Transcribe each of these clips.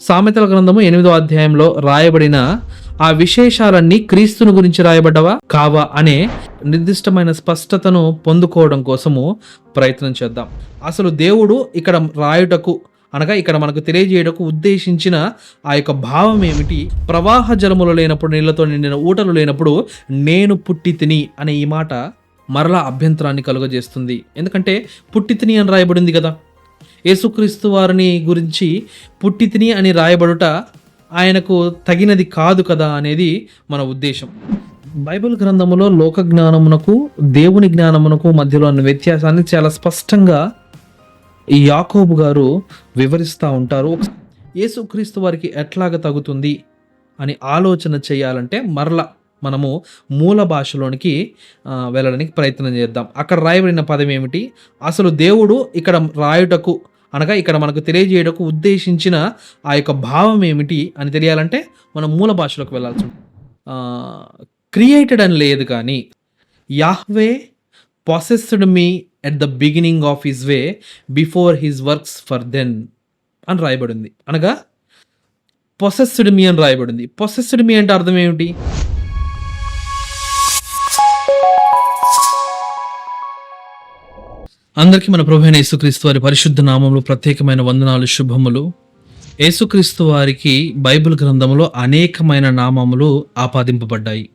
సామెతల గ్రంథము ఎనిమిదో అధ్యాయంలో రాయబడిన ఆ విశేషాలన్నీ క్రీస్తుని గురించి రాయబడ్డవా? కావా అనే నిర్దిష్టమైన స్పష్టతను పొందుకోవడం కోసము ప్రయత్నం చేద్దాం. అసలు దేవుడు ఇక్కడ రాయుటకు అనగా ఇక్కడ మనకు తెలియజేయటకు ఉద్దేశించిన ఆ యొక్క భావం ఏమిటి? ప్రవాహ జలములు లేనప్పుడు నీళ్ళతో నిండిన ఊటలు లేనప్పుడు నేను పుట్టి తిని అనే ఈ మాట మరలా అభ్యంతరాన్ని కలుగజేస్తుంది. ఎందుకంటే పుట్టి తిని అని రాయబడింది కదా. యేసుక్రీస్తు వారిని గురించి పుట్టితిని అని రాయబడుట ఆయనకు తగినది కాదు కదా అనేది మన ఉద్దేశం. బైబిల్ గ్రంథములో లోక జ్ఞానమునకు దేవుని జ్ఞానమునకు మధ్యలో ఉన్న వ్యత్యాసాన్ని చాలా స్పష్టంగా ఈ యాకోబు గారు వివరిస్తూ ఉంటారు. యేసుక్రీస్తు వారికి ఎట్లాగ తగుతుంది అని ఆలోచన చేయాలంటే మరల మనము మూల భాషలోనికి వెళ్ళడానికి ప్రయత్నం చేద్దాం. అక్కడ రాయబడిన పదం ఏమిటి? అసలు దేవుడు ఇక్కడ రాయుటకు అనగా ఇక్కడ మనకు తెలియజేయడకు ఉద్దేశించిన ఆ యొక్క భావం ఏమిటి అని తెలియాలంటే మనం మూల భాషలోకి వెళ్ళాల్సి క్రియేటెడ్ అని లేదు కానీ Yahweh possessed me at the beginning of his way before his works for then అని రాయబడింది. అనగా పొసెస్డ్ మీ అని రాయబడింది. పొసెస్డ్ మీ అంటే అర్థం ఏమిటి? అందరికీ మన ప్రభు యేసుక్రీస్తు వారి పరిశుద్ధ నామంలో ప్రత్యేకమైన వందనాలు శుభములు. యేసుక్రీస్తు వారికి బైబిల్ గ్రంథంలో అనేకమైన నామములు ఆపాదింపబడ్డాయి.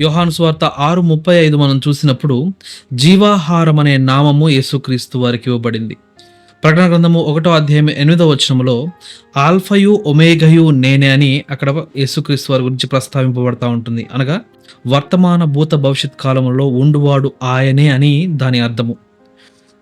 యోహాను స్వార్త ఆరు ముప్పై ఐదు మనం చూసినప్పుడు జీవాహారం అనే నామము యేసుక్రీస్తు వారికి ఇవ్వబడింది. ప్రకటన గ్రంథము ఒకటో అధ్యాయం ఎనిమిదో వచనంలో ఆల్ఫయు ఒమేగయు నేనే అని అక్కడ యేసుక్రీస్తు వారి గురించి ప్రస్తావింపబడతా ఉంటుంది. అనగా వర్తమాన భూత భవిష్యత్ కాలంలో ఉండువాడు ఆయనే అని దాని అర్థము.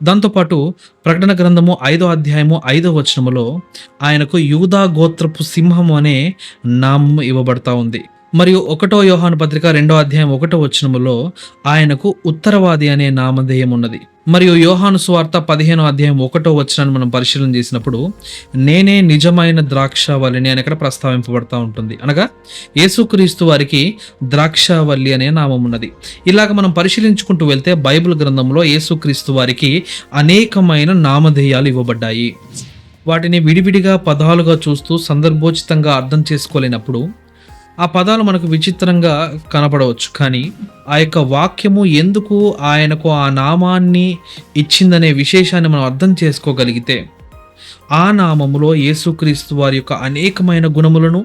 దాంతోపాటు ప్రకటన గ్రంథము ఐదో అధ్యాయము ఐదో వచనములో ఆయనకు యూదా గోత్రపు సింహము అనే నామం ఇవ్వబడతా ఉంది. మరియు ఒకటో యోహాను పత్రిక రెండో అధ్యాయం ఒకటో వచనములో ఆయనకు ఉత్తరవాది అనే నామధేయం ఉన్నది మరియు యోహాను స్వార్త పదిహేనో అధ్యాయం ఒకటో వచ్చినాన్ని మనం పరిశీలన చేసినప్పుడు నేనే నిజమైన ద్రాక్షావల్లిని అని అక్కడ ప్రస్తావింపబడతా ఉంటుంది. అనగా యేసుక్రీస్తు వారికి ద్రాక్షావల్లి అనే నామం ఉన్నది. ఇలాగ మనం పరిశీలించుకుంటూ వెళ్తే బైబిల్ గ్రంథంలో యేసుక్రీస్తు వారికి అనేకమైన నామధేయాలు ఇవ్వబడ్డాయి. వాటిని విడివిడిగా పదాలుగా చూస్తూ సందర్భోచితంగా అర్థం చేసుకోలేనప్పుడు ఆ పదాలు మనకు విచిత్రంగా కనపడవచ్చు. కానీ ఆ యొక్క వాక్యము ఎందుకు ఆయనకు ఆ నామాన్ని ఇచ్చిందనే విశేషాన్ని మనం అర్థం చేసుకోగలిగితే ఆ నామములో యేసుక్రీస్తు వారి యొక్క అనేకమైన గుణములను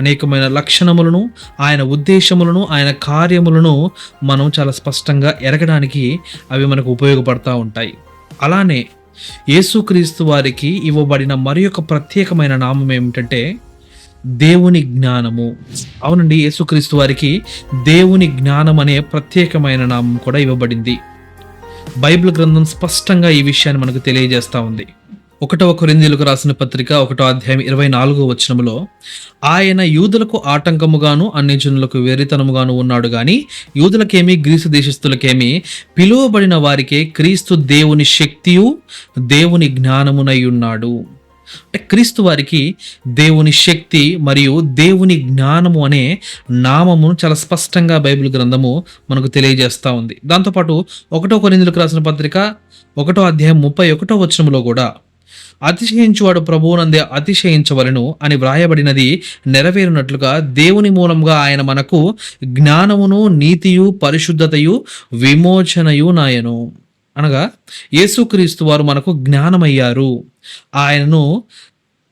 అనేకమైన లక్షణములను ఆయన ఉద్దేశములను ఆయన కార్యములను మనం చాలా స్పష్టంగా ఎరగడానికి అవి మనకు ఉపయోగపడతా ఉంటాయి. అలానే యేసుక్రీస్తు వారికి ఇవ్వబడిన మరి యొక్క ప్రత్యేకమైన నామం ఏమిటంటే దేవుని జ్ఞానము. అవునండి యేసుక్రీస్తు వారికి దేవుని జ్ఞానం అనే ప్రత్యేకమైన నామం కూడా ఇవ్వబడింది. బైబిల్ గ్రంథం స్పష్టంగా ఈ విషయాన్ని మనకు తెలియజేస్తూ ఉంది. ఒకటవ కొరిందీలకు రాసిన పత్రిక ఒకటో అధ్యాయం ఇరవై నాలుగో వచనంలో ఆయన యూదులకు ఆటంకముగాను అన్ని జనులకు వెరితనముగాను ఉన్నాడు గాని యూదులకేమి గ్రీసు దేశస్థులకేమి పిలువబడిన వారికే క్రీస్తు దేవుని శక్తియు దేవుని జ్ఞానమునై ఉన్నాడు. అంటే క్రీస్తు వారికి దేవుని శక్తి మరియు దేవుని జ్ఞానము అనే నామమును చాలా స్పష్టంగా బైబిల్ గ్రంథము మనకు తెలియజేస్తూ ఉంది. దాంతోపాటు ఒకటో కొరిందులకు రాసిన పత్రిక ఒకటో అధ్యాయం ముప్పై ఒకటో వచనములో కూడా అతిశయించువాడు ప్రభువునందే అతిశయించవలను అని వ్రాయబడినది నెరవేరినట్లుగా దేవుని మూలంగా ఆయన మనకు జ్ఞానమును నీతియు పరిశుద్ధతయు విమోచనయు నాయను. అనగా యేసుక్రీస్తు వారు మనకు జ్ఞానమయ్యారు. ఆయనను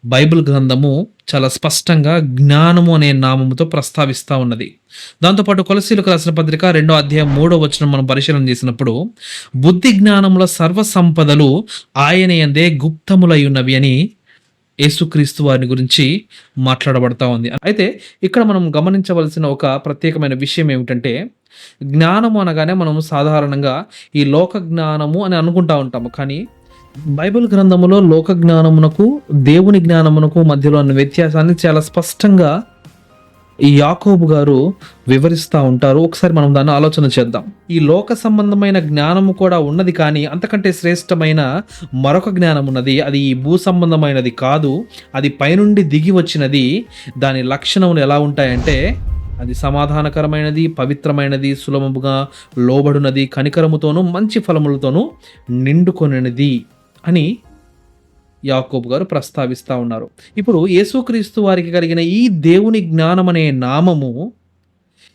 బైబిల్ గ్రంథము చాలా స్పష్టంగా జ్ఞానము అనే నామముతో ప్రస్తావిస్తూ ఉన్నది. దాంతోపాటు కొలసీలకు రాసిన పత్రిక రెండో అధ్యాయం మూడో వచనం మనం పరిశీలన చేసినప్పుడు బుద్ధి జ్ఞానముల సర్వ సంపదలు ఆయన ఎందే గుప్తములై ఉన్నవి అని యేసుక్రీస్తు వారిని గురించి మాట్లాడబడతా ఉంది. అయితే ఇక్కడ మనం గమనించవలసిన ఒక ప్రత్యేకమైన విషయం ఏమిటంటే జ్ఞానము అనగానే మనం సాధారణంగా ఈ లోక జ్ఞానము అని అనుకుంటా ఉంటాము. కానీ బైబిల్ గ్రంథములో లోక జ్ఞానమునకు దేవుని జ్ఞానమునకు మధ్యలో ఉన్న వ్యత్యాసాన్ని చాలా స్పష్టంగా ఈ యాకోబు గారు వివరిస్తూ ఉంటారు. ఒకసారి మనం దాన్ని ఆలోచన చేద్దాం. ఈ లోక సంబంధమైన జ్ఞానము కూడా ఉన్నది కానీ అంతకంటే శ్రేష్టమైన మరొక జ్ఞానం ఉన్నది. అది ఈ భూ సంబంధమైనది కాదు. అది పైనుండి దిగి వచ్చినది. దాని లక్షణములు ఎలా ఉంటాయంటే అది సమాధానకరమైనది పవిత్రమైనది సులభముగా లోబడునది కనికరముతోనూ మంచి ఫలములతోనూ నిండుకొనినది అని యాకోబు గారు ప్రస్తావిస్తూ ఉన్నారు. ఇప్పుడు యేసుక్రీస్తు వారికి కలిగిన ఈ దేవుని జ్ఞానం అనే నామము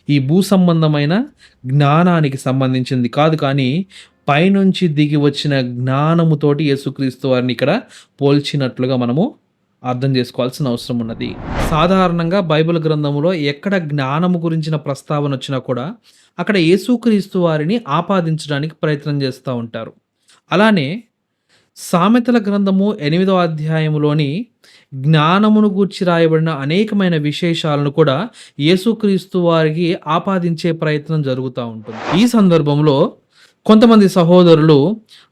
ఈ భూ సంబంధమైన జ్ఞానానికి సంబంధించింది కాదు కానీ పైనుంచి దిగి వచ్చిన జ్ఞానముతోటి యేసుక్రీస్తు వారిని ఇక్కడ పోల్చినట్లుగా మనము అర్థం చేసుకోవాల్సిన అవసరం ఉన్నది. సాధారణంగా బైబిల్ గ్రంథములో ఎక్కడ జ్ఞానము గురించిన ప్రస్తావన వచ్చినా కూడా అక్కడ యేసుక్రీస్తు వారిని ఆపాదించడానికి ప్రయత్నం చేస్తూ ఉంటారు. అలానే సామెతల గ్రంథము ఎనిమిదో అధ్యాయములోని జ్ఞానమును గూర్చి రాయబడిన అనేకమైన విశేషాలను కూడా యేసుక్రీస్తు వారికి ఆపాదించే ప్రయత్నం జరుగుతూ ఉంటుంది. ఈ సందర్భంలో కొంతమంది సహోదరులు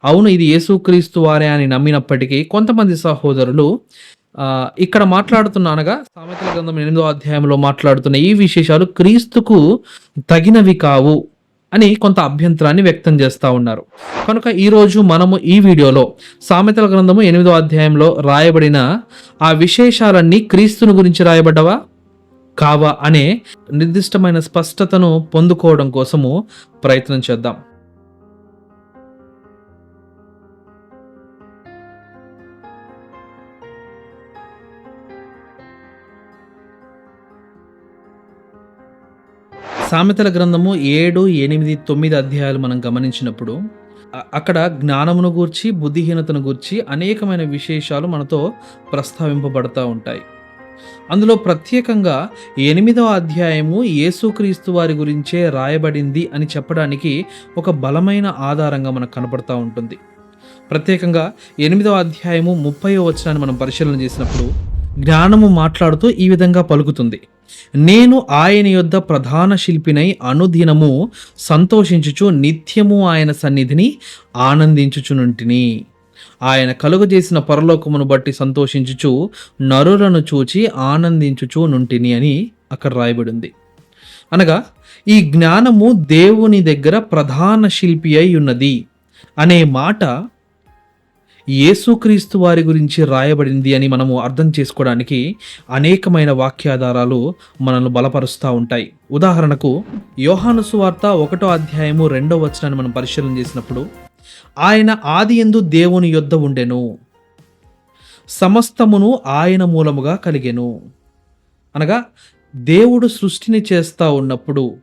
అవును ఇది యేసుక్రీస్తు వారే అని నమ్మినప్పటికీ కొంతమంది సహోదరులు ఇక్కడ మాట్లాడుతున్న అనగా సామెతల గ్రంథం ఎనిమిదో అధ్యాయంలో మాట్లాడుతున్న ఈ విశేషాలు క్రీస్తుకు తగినవి కావు. అని కొంత అభ్యంతరాన్ని వ్యక్తం చేస్తూ ఉన్నారు. కనుక ఈరోజు మనము ఈ వీడియోలో సామెతల గ్రంథము ఎనిమిదో అధ్యాయంలో రాయబడిన ఆ విశేషాలన్నీ క్రీస్తుని గురించి రాయబడ్డవా? కావా అనే నిర్దిష్టమైన స్పష్టతను పొందుకోవడం కోసము ప్రయత్నం చేద్దాం. సామెతల గ్రంథము ఏడు ఎనిమిది తొమ్మిది అధ్యాయాలు మనం గమనించినప్పుడు అక్కడ జ్ఞానమును గూర్చి బుద్ధిహీనతను గూర్చి అనేకమైన విశేషాలు మనతో ప్రస్తావింపబడతా ఉంటాయి. అందులో ప్రత్యేకంగా ఎనిమిదవ అధ్యాయము యేసుక్రీస్తు వారి గురించే రాయబడింది అని చెప్పడానికి ఒక బలమైన ఆధారంగా మనకు కనపడతా ఉంటుంది. ప్రత్యేకంగా ఎనిమిదవ అధ్యాయము ముప్పై వచనాన్ని మనం పరిశీలన చేసినప్పుడు జ్ఞానము మాట్లాడుతూ ఈ విధంగా పలుకుతుంది. నేను ఆయన యొద్ద ప్రధాన శిల్పినై అనుదినము సంతోషించుచు నిత్యము ఆయన సన్నిధిని ఆనందించుచునుంటిని. ఆయన కలుగజేసిన పరలోకమును బట్టి సంతోషించుచు నరులను చూచి ఆనందించుచు నుంటిని అని అక్కడ రాయబడింది. అనగా ఈ జ్ఞానము దేవుని దగ్గర ప్రధాన శిల్పి అయి ఉన్నది అనే మాట యేసుక్రీస్తు వారి గురించి రాయబడింది అని మనము అర్థం చేసుకోవడానికి అనేకమైన వాక్యాధారాలు మనల్ని బలపరుస్తూ ఉంటాయి. ఉదాహరణకు యోహాను సువార్త ఒకటో అధ్యాయము రెండో వచనాన్ని మనం పరిశీలన చేసినప్పుడు ఆయన ఆది ఎందు దేవుని యొద్ద ఉండెను. సమస్తమును ఆయన మూలముగా కలిగెను. అనగా దేవుడు సృష్టిని చేస్తూ ఉన్నప్పుడు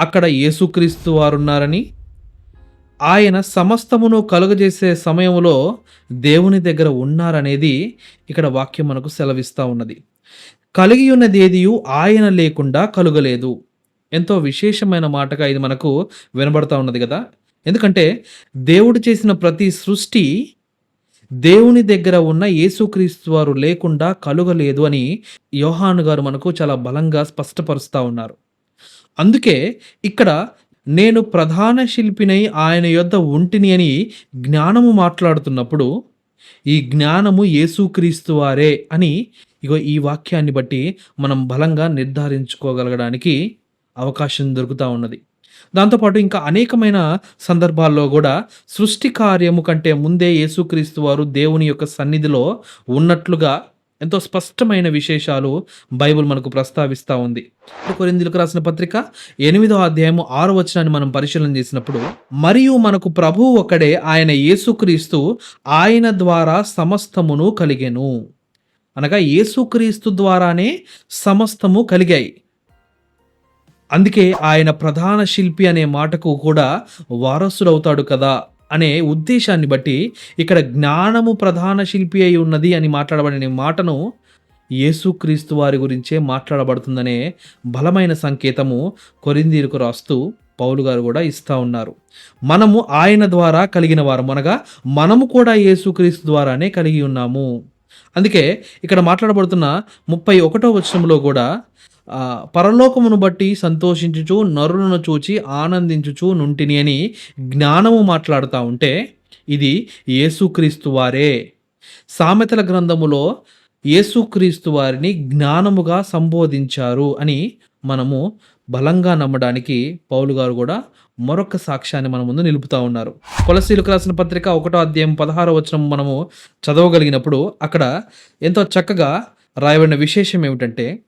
అక్కడ యేసుక్రీస్తు వారున్నారని ఆయన సమస్తమును కలుగజేసే సమయంలో దేవుని దగ్గర ఉన్నారనేది ఇక్కడ వాక్యం మనకు సెలవిస్తూ ఉన్నది. కలిగి ఉన్నది ఏదియు ఆయన లేకుండా కలుగలేదు. ఎంతో విశేషమైన మాటగా ఇది మనకు వినబడతా ఉన్నది కదా. ఎందుకంటే దేవుడు చేసిన ప్రతి సృష్టి దేవుని దగ్గర ఉన్న యేసుక్రీస్తు వారు లేకుండా కలుగలేదు అని యోహాను గారు మనకు చాలా బలంగా స్పష్టపరుస్తూ ఉన్నారు. అందుకే ఇక్కడ నేను ప్రధాన శిల్పినై ఆయన యొద్ద ఉంటిని అని జ్ఞానము మాట్లాడుతున్నప్పుడు ఈ జ్ఞానము యేసుక్రీస్తు వారే అని ఇగో ఈ వాక్యాన్ని బట్టి మనం బలంగా నిర్ధారించుకోగలగడానికి అవకాశం దొరుకుతూ ఉన్నది. దాంతోపాటు ఇంకా అనేకమైన సందర్భాల్లో కూడా సృష్టి కార్యము కంటే ముందే యేసుక్రీస్తు వారు దేవుని యొక్క సన్నిధిలో ఉన్నట్లుగా ఎంతో స్పష్టమైన విశేషాలు బైబిల్ మనకు ప్రస్తావిస్తూ ఉంది. కొరిందులకు రాసిన పత్రిక ఎనిమిదో అధ్యాయము ఆరు వచనాన్ని మనం పరిశీలన చేసినప్పుడు మరియు మనకు ప్రభువు ఒకడే ఆయన యేసుక్రీస్తు ఆయన ద్వారా సమస్తమును కలిగెను. అనగా యేసుక్రీస్తు ద్వారానే సమస్తము కలిగాయి. అందుకే ఆయన ప్రధాన శిల్పి అనే మాటకు కూడా వారసుడవుతాడు కదా. అనే ఉద్దేశాన్ని బట్టి ఇక్కడ జ్ఞానము ప్రధాన శిల్పి అయి ఉన్నది అని మాట్లాడబడిన మాటను యేసుక్రీస్తు వారి గురించే మాట్లాడబడుతుందనే బలమైన సంకేతము కొరిందీరుకు రాస్తూ పౌలు గారు కూడా ఇస్తా ఉన్నారు. మనము ఆయన ద్వారా కలిగిన వారు అనగా మనము కూడా యేసుక్రీస్తు ద్వారానే కలిగి ఉన్నాము. అందుకే ఇక్కడ మాట్లాడబడుతున్న ముప్పై ఒకటో వచనంలో కూడా పరలోకమును బట్టి సంతోషించుచు నరులను చూచి ఆనందించుచు నుంటిని అని జ్ఞానము మాట్లాడుతూ ఉంటే ఇది యేసుక్రీస్తు వారే. సామెతల గ్రంథములో యేసుక్రీస్తు వారిని జ్ఞానముగా సంబోధించారు అని మనము బలంగా నమ్మడానికి పౌలు గారు కూడా మరొక సాక్ష్యాన్ని మన ముందు నిలుపుతా ఉన్నారు. కొలసీలకు రాసిన పత్రిక ఒకటో అధ్యాయం పదహారో వచనం మనము చదవగలిగినప్పుడు అక్కడ ఎంతో చక్కగా రాయబడిన విశేషం ఏమిటంటే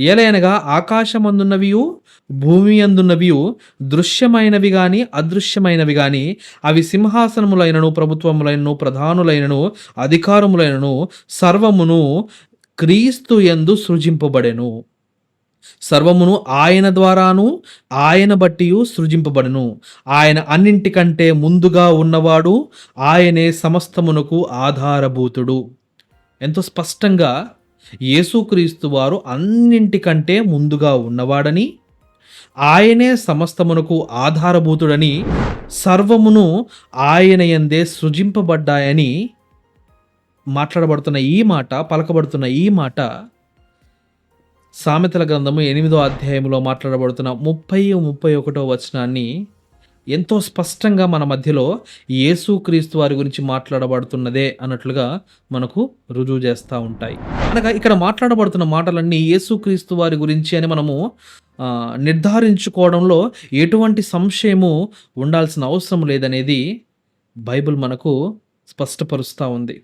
ఏలయనగా ఆకాశమందున్నవియు భూమి అందున్నవియు దృశ్యమైనవి గాని అదృశ్యమైనవి గాని అవి సింహాసనములైనను ప్రభుత్వములైనను ప్రధానులైనను అధికారములైనను సర్వమును క్రీస్తు యందు సృజింపబడెను. సర్వమును ఆయన ద్వారాను ఆయన బట్టియు సృజింపబడును. ఆయన అన్నింటికంటే ముందుగా ఉన్నవాడు ఆయనే సమస్తమునకు ఆధారభూతుడు. ఎంతో స్పష్టంగా యేసుక్రీస్తు వారు అన్నింటికంటే ముందుగా ఉన్నవాడని ఆయనే సమస్తమునకు ఆధారభూతుడని సర్వమును ఆయన ఎందే సృజింపబడ్డాయని మాట్లాడబడుతున్న ఈ మాట పలకబడుతున్న ఈ మాట సామెతల గ్రంథము ఎనిమిదో అధ్యాయంలో మాట్లాడబడుతున్న ముప్పై ముప్పై ఒకటో వచనాన్ని ఎంతో స్పష్టంగా మన మధ్యలో యేసుక్రీస్తు వారి గురించి మాట్లాడబడుతున్నదే అన్నట్లుగా మనకు రుజువు చేస్తూ ఉంటాయి. అనగా ఇక్కడ మాట్లాడబడుతున్న మాటలన్నీ యేసుక్రీస్తు వారి గురించి అని మనము నిర్ధారించుకోవడంలో ఎటువంటి సంశయము ఉండాల్సిన అవసరం లేదనేది బైబిల్ మనకు స్పష్టపరుస్తూ ఉంది.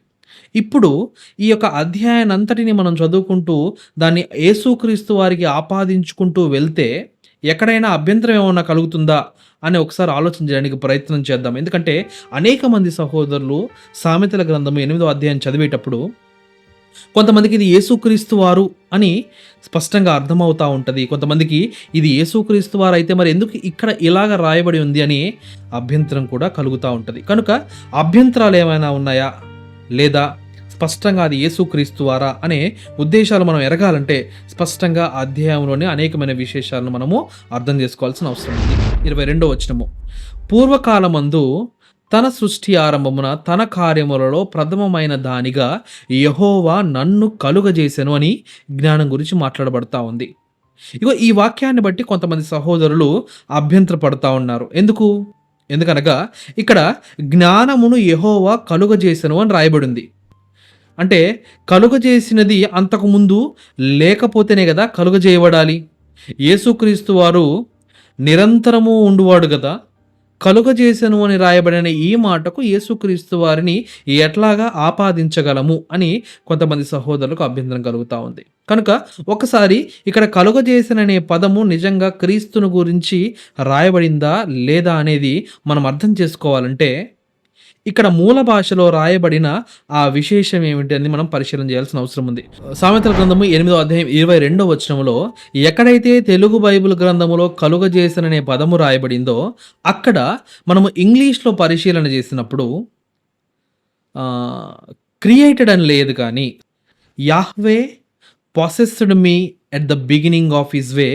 ఇప్పుడు ఈ యొక్క అధ్యాయాన్ని అంతటిని మనం చదువుకుంటూ దాన్ని యేసుక్రీస్తు వారికి ఆపాదించుకుంటూ వెళ్తే ఎక్కడైనా అభ్యంతరం ఏమైనా కలుగుతుందా అని ఒకసారి ఆలోచించడానికి ప్రయత్నం చేద్దాం. ఎందుకంటే అనేక మంది సహోదరులు సామెతల గ్రంథము ఎనిమిదో అధ్యాయం చదివేటప్పుడు కొంతమందికి ఇది యేసుక్రీస్తు వారు అని స్పష్టంగా అర్థమవుతా ఉంటుంది. కొంతమందికి ఇది యేసుక్రీస్తు వారు అయితే మరి ఎందుకు ఇక్కడ ఇలాగ రాయబడి ఉంది అని అభ్యంతరం కూడా కలుగుతూ ఉంటుంది. కనుక అభ్యంతరాలు ఏమైనా ఉన్నాయా? లేదా స్పష్టంగా అది యేసుక్రీస్తు వారా అనే ఉద్దేశాలు మనం ఎరగాలంటే స్పష్టంగా ఆ అధ్యాయంలోని అనేకమైన విశేషాలను మనము అర్థం చేసుకోవాల్సిన అవసరం ఉంది. ఇరవై రెండో వచనము. పూర్వకాలమందు తన సృష్టి ఆరంభమున తన కార్యములలో ప్రథమమైన దానిగా యహోవా నన్ను కలుగజేసెను అని జ్ఞానం గురించి మాట్లాడబడతా ఉంది. ఇగో ఈ వాక్యాన్ని బట్టి కొంతమంది సహోదరులు అభ్యంతరపడతా ఉన్నారు. ఎందుకు? ఎందుకనగా ఇక్కడ జ్ఞానమును యహోవా కలుగజేసెను అని రాయబడింది. అంటే కలుగజేసినది అంతకుముందు లేకపోతేనే కదా కలుగజేయబడాలి. యేసుక్రీస్తు వారు నిరంతరము ఉండువాడు కదా కలుగజేసను అని రాయబడిన ఈ మాటకు యేసుక్రీస్తు వారిని ఎట్లాగా ఆపాదించగలము అని కొంతమంది సహోదరులకు అభ్యంతరం కలుగుతూ ఉంది. కనుక ఒకసారి ఇక్కడ కలుగజేసననే పదము నిజంగా క్రీస్తును గురించి రాయబడిందా లేదా అనేది మనం అర్థం చేసుకోవాలంటే ఇక్కడ మూల భాషలో రాయబడిన ఆ విశేషం ఏమిటి అని మనం పరిశీలన చేయాల్సిన అవసరం ఉంది. సామెతల గ్రంథము ఎనిమిదో అధ్యాయం ఇరవై రెండో వచనంలో ఎక్కడైతే తెలుగు బైబిల్ గ్రంథములో కలుగజేసననే పదము రాయబడిందో అక్కడ మనము ఇంగ్లీష్లో పరిశీలన చేసినప్పుడు క్రియేటెడ్ అని లేదు కానీ Yahweh possessed me at the beginning of his way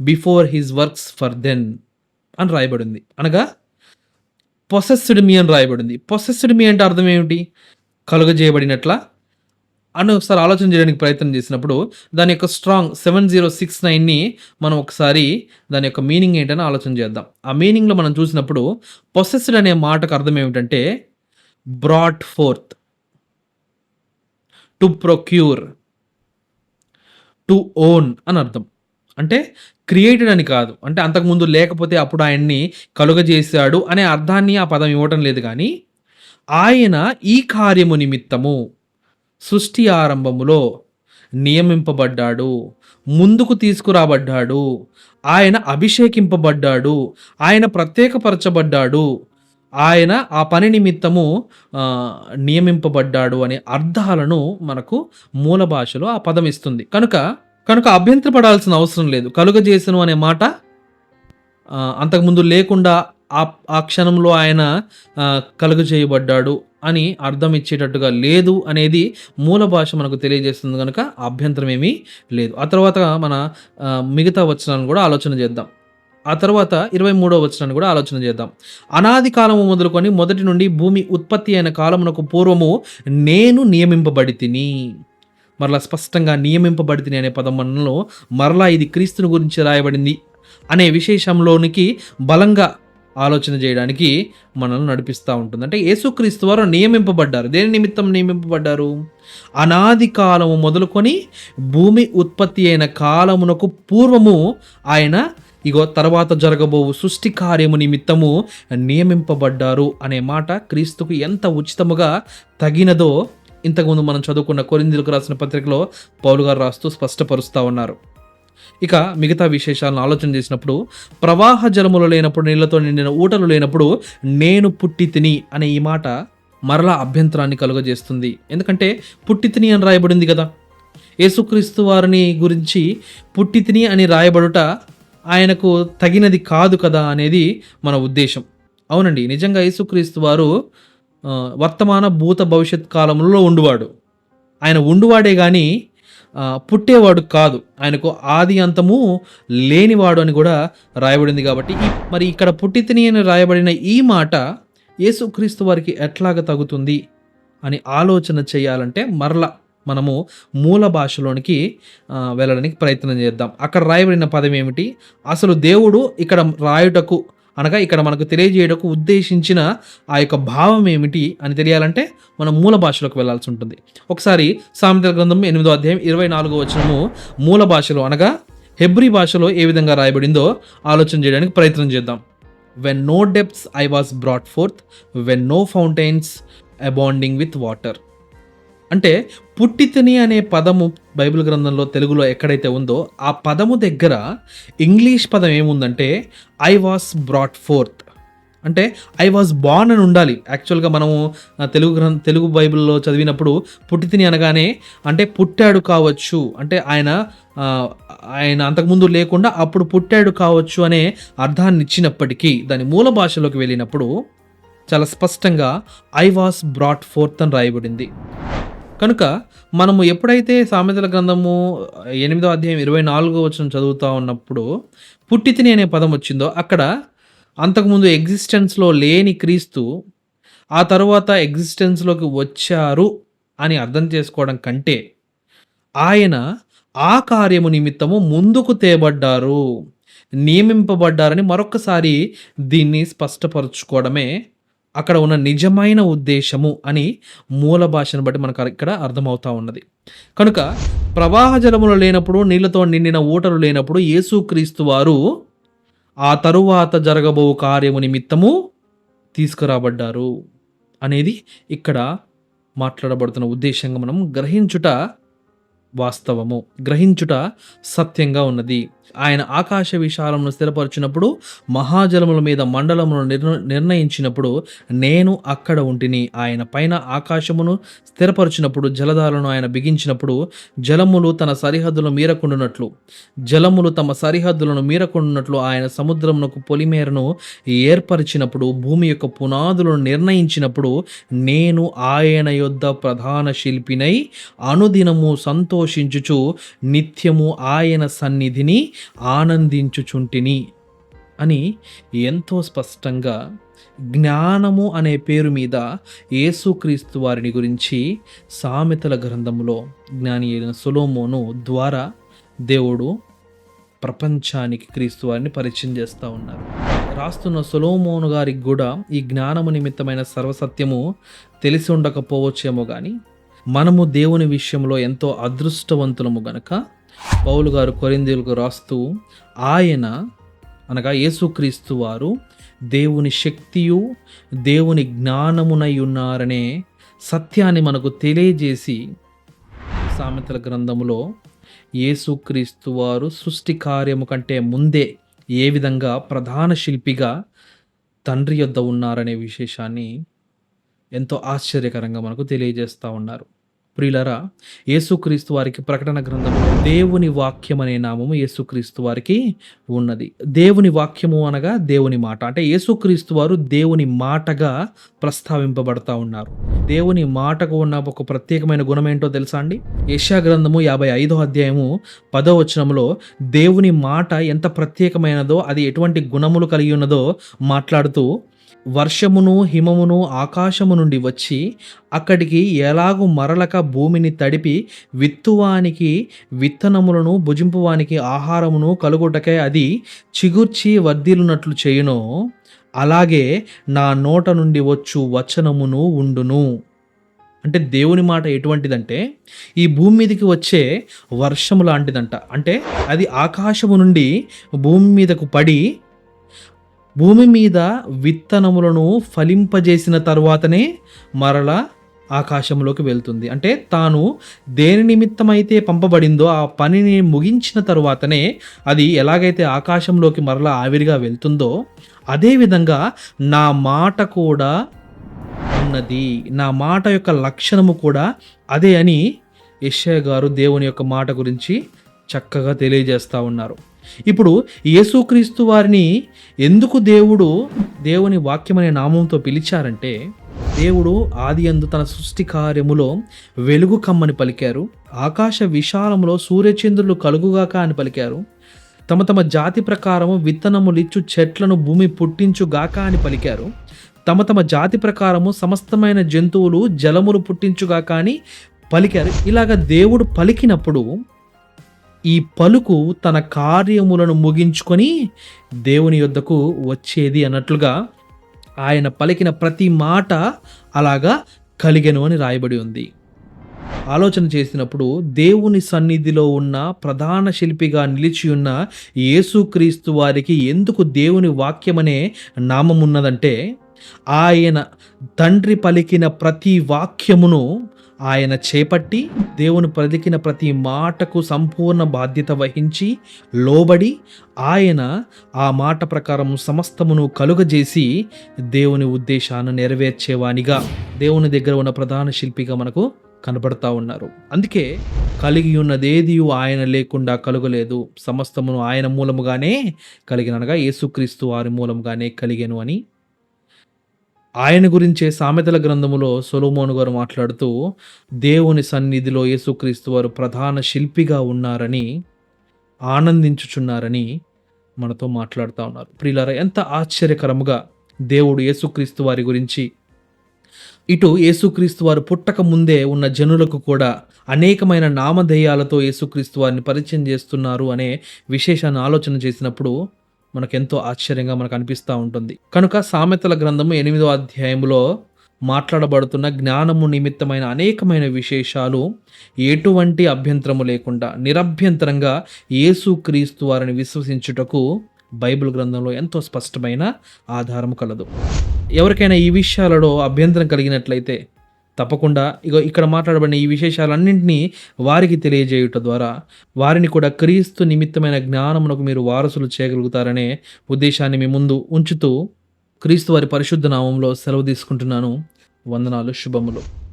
before his works for then అని రాయబడింది. అనగా పొసెస్డ్ మీ అని రాయబడింది. పొసెస్డ్ మీ అంటే అర్థం ఏమిటి? కలుగజేయబడినట్ల. అని ఒకసారి ఆలోచన చేయడానికి ప్రయత్నం చేసినప్పుడు దాని యొక్క స్ట్రాంగ్ సెవెన్ జీరో సిక్స్ నైన్ని మనం ఒకసారి దాని యొక్క మీనింగ్ ఏంటని ఆలోచన చేద్దాం. ఆ మీనింగ్లో మనం చూసినప్పుడు పొసెస్డ్ అనే మాటకు అర్థం ఏమిటంటే brought forth to procure to own అని అర్థం. అంటే క్రియేటెడ్ అని కాదు. అంటే అంతకుముందు లేకపోతే అప్పుడు ఆయన్ని కలుగజేశాడు అనే అర్థాన్ని ఆ పదం ఇవ్వటం లేదు కానీ ఆయన ఈ కార్యము నిమిత్తము సృష్టి ఆరంభములో నియమింపబడ్డాడు ముందుకు తీసుకురాబడ్డాడు ఆయన అభిషేకింపబడ్డాడు ఆయన ప్రత్యేకపరచబడ్డాడు ఆయన ఆ పని నిమిత్తము నియమింపబడ్డాడు అనే అర్థాలను మనకు మూల భాషలో ఆ పదం ఇస్తుంది. కనుక కనుక అభ్యంతరపడాల్సిన అవసరం లేదు. కలుగజేసను అనే మాట అంతకుముందు లేకుండా ఆ ఆ క్షణంలో ఆయన కలుగజేయబడ్డాడు అని అర్థం ఇచ్చేటట్టుగా లేదు అనేది మూల భాష మనకు తెలియజేస్తుంది కనుక అభ్యంతరం ఏమీ లేదు. ఆ తర్వాత మన మిగతా వచనాలను కూడా ఆలోచన చేద్దాం. ఆ తర్వాత ఇరవై మూడో వచనాన్ని కూడా ఆలోచన చేద్దాం. అనాది కాలము మొదలుకొని మొదటి నుండి భూమి ఉత్పత్తి అయిన కాలమునకు పూర్వము నేను నియమింపబడి తిని. మరలా స్పష్టంగా నియమింపబడి అనే పదమంలో మరలా ఇది క్రీస్తుని గురించి రాయబడింది అనే విశేషంలోనికి బలంగా ఆలోచన చేయడానికి మనల్ని నడిపిస్తూ ఉంటుంది. అంటే యేసుక్రీస్తు వారు నియమింపబడ్డారు. దేని నిమిత్తం నియమింపబడ్డారు? అనాది కాలము మొదలుకొని భూమి ఉత్పత్తి అయిన కాలమునకు పూర్వము ఆయన ఇగో తర్వాత జరగబోవు సృష్టి కార్యము నిమిత్తము నియమింపబడ్డారు అనే మాట క్రీస్తుకు ఎంత ఉచితముగా తగినదో ఇంతకుముందు మనం చదువుకున్న కొరిందులకు రాసిన పత్రికలో పౌలు గారు రాస్తూ స్పష్టపరుస్తూ ఉన్నారు. ఇక మిగతా విశేషాలను ఆలోచన చేసినప్పుడు ప్రవాహ జలములు లేనప్పుడు నీళ్ళతో నిండిన ఊటలు లేనప్పుడు నేను పుట్టి తిని అనే ఈ మాట మరలా అభ్యంతరాన్ని కలుగజేస్తుంది. ఎందుకంటే పుట్టి తిని అని రాయబడింది కదా. యేసుక్రీస్తు వారిని గురించి పుట్టి తిని అని రాయబడుట ఆయనకు తగినది కాదు కదా అనేది మన ఉద్దేశం. అవునండి నిజంగా యేసుక్రీస్తు వారు వర్తమాన భూత భవిష్యత్ కాలంలో ఉండువాడు. ఆయన ఉండువాడే కానీ పుట్టేవాడు కాదు. ఆయనకు ఆది అంతము లేనివాడు అని కూడా రాయబడింది కాబట్టి మరి ఇక్కడ పుట్టితిని అని రాయబడిన ఈ మాట యేసుక్రీస్తు వారికి ఎట్లాగ తగుతుంది అని ఆలోచన చేయాలంటే మరల మనము మూల భాషలోనికి వెళ్ళడానికి ప్రయత్నం చేద్దాం. అక్కడ రాయబడిన పదం ఏమిటి? అసలు దేవుడు ఇక్కడ రాయుటకు అనగా ఇక్కడ మనకు తెలియజేయడకు ఉద్దేశించిన ఆ యొక్క భావం ఏమిటి అని తెలియాలంటే మనం మూల భాషలోకి వెళ్ళాల్సి ఉంటుంది. ఒకసారి సామెతల గ్రంథం ఎనిమిదో అధ్యాయం ఇరవై నాలుగో వచనము మూల భాషలో అనగా హెబ్రి భాషలో ఏ విధంగా రాయబడిందో ఆలోచన చేయడానికి ప్రయత్నం చేద్దాం. When no depths I was brought forth when no fountains abounding with water అంటే పుట్టితిని అనే పదము బైబిల్ గ్రంథంలో తెలుగులో ఎక్కడైతే ఉందో ఆ పదము దగ్గర ఇంగ్లీష్ పదం ఏముందంటే ఐ వాస్ బ్రాట్ ఫోర్త్ అంటే ఐ వాజ్ బాన్ అని ఉండాలి. యాక్చువల్గా మనము తెలుగు గ్రంథ తెలుగు బైబిల్లో చదివినప్పుడు పుట్టితిని అనగానే అంటే పుట్టాడు కావచ్చు. అంటే ఆయన ఆయన అంతకుముందు లేకుండా అప్పుడు పుట్టాడు కావచ్చు అనే అర్థాన్ని ఇచ్చినప్పటికీ దాని మూల భాషలోకి వెళ్ళినప్పుడు చాలా స్పష్టంగా ఐ వాస్ బ్రాట్ ఫోర్త్ అని రాయబడింది. కనుక మనము ఎప్పుడైతే సామెతల గ్రంథము ఎనిమిదో అధ్యాయం ఇరవై నాలుగో వచ్చిన చదువుతూ ఉన్నప్పుడు పుట్టితిని అనే పదం వచ్చిందో అక్కడ అంతకుముందు ఎగ్జిస్టెన్స్లో లేని క్రీస్తు ఆ తరువాత ఎగ్జిస్టెన్స్లోకి వచ్చారు అని అర్థం చేసుకోవడం కంటే ఆయన ఆ కార్యము నిమిత్తము ముందుకు తేబడ్డారు నియమింపబడ్డారని మరొకసారి దీన్ని స్పష్టపరచుకోవడమే అక్కడ ఉన్న నిజమైన ఉద్దేశము అని మూల భాషను బట్టి మనకు ఇక్కడ అర్థమవుతా ఉన్నది. కనుక ప్రవాహ జలములు లేనప్పుడు నీళ్ళతో నిండిన ఊటలు లేనప్పుడు యేసుక్రీస్తు వారు ఆ తరువాత జరగబో కార్యము నిమిత్తము తీసుకురాబడ్డారు అనేది ఇక్కడ మాట్లాడబడుతున్న ఉద్దేశంగా మనం గ్రహించుట వాస్తవము గ్రహించుట సత్యంగా ఉన్నది. ఆయన ఆకాశ విశాలమును స్థిరపరిచినప్పుడు మహాజలముల మీద మండలమును నిర్ణ నిర్ణయించినప్పుడు నేను అక్కడ ఉంటిని. ఆయన పైన ఆకాశమును స్థిరపరిచినప్పుడు జలధారను ఆయన బిగించినప్పుడు జలములు తన సరిహద్దులను మీరకుండునట్లు. జలములు తమ సరిహద్దులను మీరకుండునట్లు ఆయన సముద్రమునకు పొలిమేరను ఏర్పరిచినప్పుడు భూమి యొక్క పునాదులను నిర్ణయించినప్పుడు నేను ఆయన యొద్ద ప్రధాన శిల్పినై అనుదినము సంతోషించుచు నిత్యము ఆయన సన్నిధిని ఆనందించుచుంటిని అని ఎంతో స్పష్టంగా జ్ఞానము అనే పేరు మీద యేసుక్రీస్తు వారిని గురించి సామెతల గ్రంథంలో జ్ఞాని అయిన సొలోమోను ద్వారా దేవుడు ప్రపంచానికి క్రీస్తు వారిని పరిచయం చేస్తూ ఉన్నారు. రాస్తున్న సొలోమోను గారికి కూడా ఈ జ్ఞానము నిమిత్తమైన సర్వసత్యము తెలిసి ఉండకపోవచ్చేమో కానీ మనము దేవుని విషయంలో ఎంతో అదృష్టవంతులము గనక పౌలు గారు కొరిందీలకు రాస్తూ ఆయన అనగా యేసుక్రీస్తు వారు దేవుని శక్తియు దేవుని జ్ఞానమునై ఉన్నారనే సత్యాన్ని మనకు తెలియజేసి సామెతల గ్రంథములో యేసుక్రీస్తు వారు సృష్టి కార్యము కంటే ముందే ఏ విధంగా ప్రధాన శిల్పిగా తండ్రి యొద్ద ఉన్నారనే విశేషాన్ని ఎంతో ఆశ్చర్యకరంగా మనకు తెలియజేస్తూ ఉన్నారు. ప్రియులరా యేసుక్రీస్తు వారికి ప్రకటన గ్రంథంలో దేవుని వాక్యం అనే నామము యేసుక్రీస్తు వారికి ఉన్నది. దేవుని వాక్యము అనగా దేవుని మాట. అంటే యేసుక్రీస్తు వారు దేవుని మాటగా ప్రస్తావింపబడతా ఉన్నారు. దేవుని మాటకు ఉన్న ఒక ప్రత్యేకమైన గుణం ఏంటో తెలుసా అండి? యశా గ్రంథము యాభై ఐదో అధ్యాయము పదో వచనంలో దేవుని మాట ఎంత ప్రత్యేకమైనదో అది ఎటువంటి గుణములు కలిగి ఉన్నదో మాట్లాడుతూ వర్షమును హిమమును ఆకాశము నుండి వచ్చి అక్కడికి ఎలాగు మరలక భూమిని తడిపి విత్తువానికి విత్తనములను భుజింపువానికి ఆహారమును కలుగుటకై అది చిగుర్చి వర్ధిల్లునట్లు చేయునో. అలాగే నా నోట నుండి వచ్చు వచనమును ఉండును. అంటే దేవుని మాట ఎటువంటిదంటే ఈ భూమి మీదకి వచ్చే వర్షము లాంటిదంట. అంటే అది ఆకాశము నుండి భూమి మీదకు పడి భూమి మీద విత్తనములను ఫలింపజేసిన తరువాతనే మరలా ఆకాశంలోకి వెళ్తుంది. అంటే తాను దేని నిమిత్తమైతే పంపబడిందో ఆ పనిని ముగించిన తరువాతనే అది ఎలాగైతే ఆకాశంలోకి మరలా ఆవిరిగా వెళ్తుందో అదేవిధంగా నా మాట కూడా ఉన్నది. నా మాట యొక్క లక్షణము కూడా అదే అని యెషయా గారు దేవుని యొక్క మాట గురించి చక్కగా తెలియజేస్తూ ఉన్నారు. ఇప్పుడు యేసుక్రీస్తు వారిని ఎందుకు దేవుడు దేవుని వాక్యమనే నామంతో పిలిచారంటే దేవుడు ఆది అందు తన సృష్టి కార్యములో వెలుగు కమ్మని పలికారు ఆకాశ విశాలములో సూర్యచంద్రులు కలుగుగాక అని పలికారు తమ తమ జాతి ప్రకారము విత్తనములిచ్చు చెట్లను భూమి పుట్టించుగాక అని పలికారు తమ తమ జాతి ప్రకారము సమస్తమైన జంతువులు జలములు పుట్టించుగాక అని పలికారు. ఇలాగ దేవుడు పలికినప్పుడు ఈ పలుకు తన కార్యములను ముగించుకొని దేవుని యొద్దకు వచ్చేది అన్నట్లుగా ఆయన పలికిన ప్రతి మాట అలాగా కలిగెను అని రాయబడి ఉంది. ఆలోచన చేసినప్పుడు దేవుని సన్నిధిలో ఉన్న ప్రధాన శిల్పిగా నిలిచి ఉన్న యేసుక్రీస్తు వారికి ఎందుకు దేవుని వాక్యమనే నామం ఉన్నదంటే ఆయన తండ్రి పలికిన ప్రతి వాక్యమును ఆయన చేపట్టి దేవుని పలికిన ప్రతి మాటకు సంపూర్ణ బాధ్యత వహించి లోబడి ఆయన ఆ మాట ప్రకారం సమస్తమును కలుగజేసి దేవుని ఉద్దేశాన్ని నెరవేర్చేవానిగా దేవుని దగ్గర ఉన్న ప్రధాన శిల్పిగా మనకు కనబడతా ఉన్నారు. అందుకే కలిగి ఉన్నదేది ఆయన లేకుండా కలుగలేదు. సమస్తమును ఆయన మూలముగానే కలిగినగా యేసుక్రీస్తు వారి మూలముగానే కలిగాను అని ఆయన గురించే సామెతల గ్రంథములో సొలోమోను గారు మాట్లాడుతూ దేవుని సన్నిధిలో యేసుక్రీస్తు వారు ప్రధాన శిల్పిగా ఉన్నారని ఆనందించుచున్నారని మనతో మాట్లాడుతూ ఉన్నారు. ప్రియులారా ఎంత ఆశ్చర్యకరముగా దేవుడు యేసుక్రీస్తు వారి గురించి ఇటు యేసుక్రీస్తు వారు పుట్టక ముందే ఉన్న జనులకు కూడా అనేకమైన నామధేయాలతో యేసుక్రీస్తు వారిని పరిచయం చేస్తున్నారు అనే విశేషాన్ని ఆలోచన చేసినప్పుడు మనకెంతో ఆశ్చర్యంగా మనకు అనిపిస్తూ ఉంటుంది. కనుక సామెతల గ్రంథము ఎనిమిదో అధ్యాయంలో మాట్లాడబడుతున్న జ్ఞానము నిమిత్తమైన అనేకమైన విశేషాలు ఎటువంటి అభ్యంతరము లేకుండా నిరభ్యంతరంగా యేసుక్రీస్తు వారిని విశ్వసించుటకు బైబిల్ గ్రంథంలో ఎంతో స్పష్టమైన ఆధారం కలదు. ఎవరికైనా ఈ విషయాలలో అభ్యంతరం కలిగినట్లయితే తప్పకుండా ఇగో ఇక్కడ మాట్లాడబడిన ఈ విశేషాలన్నింటినీ వారికి తెలియజేయుట ద్వారా వారిని కూడా క్రీస్తు నిమిత్తమైన జ్ఞానమునకు మీరు వారసులు చేయగలుగుతారనే ఉద్దేశాన్ని మీ ముందు ఉంచుతూ క్రీస్తు వారి పరిశుద్ధ నామంలో సెలవు తీసుకుంటున్నాను. వందనాలు శుభములు.